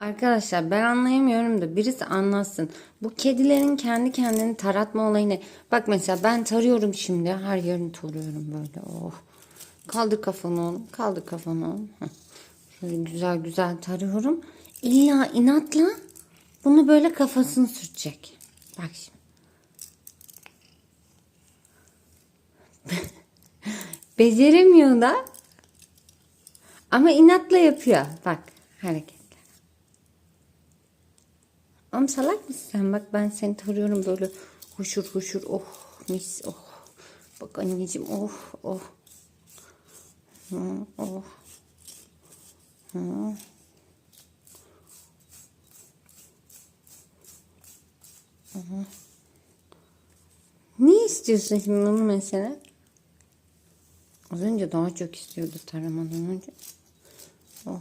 Arkadaşlar ben anlayamıyorum da birisi anlatsın. Bu kedilerin kendi kendini taratma olayı ne? Bak mesela ben tarıyorum şimdi. Her yerini tarıyorum böyle. Oh. Kaldır kafanı oğlum. Kaldır kafanı oğlum. Şöyle güzel güzel tarıyorum. İlla inatla bunu böyle kafasını sürtecek. Bak şimdi. Beceremiyor da. Ama inatla yapıyor. Bak hareketler. Ama salak mısın sen? Bak ben seni tarıyorum böyle huşur huşur. Oh mis oh. Bak anneciğim oh oh. Hı, oh. Hı. Ne istiyorsun şimdi bunu mesela? Az önce daha çok istiyordu taramadan önce. Oh.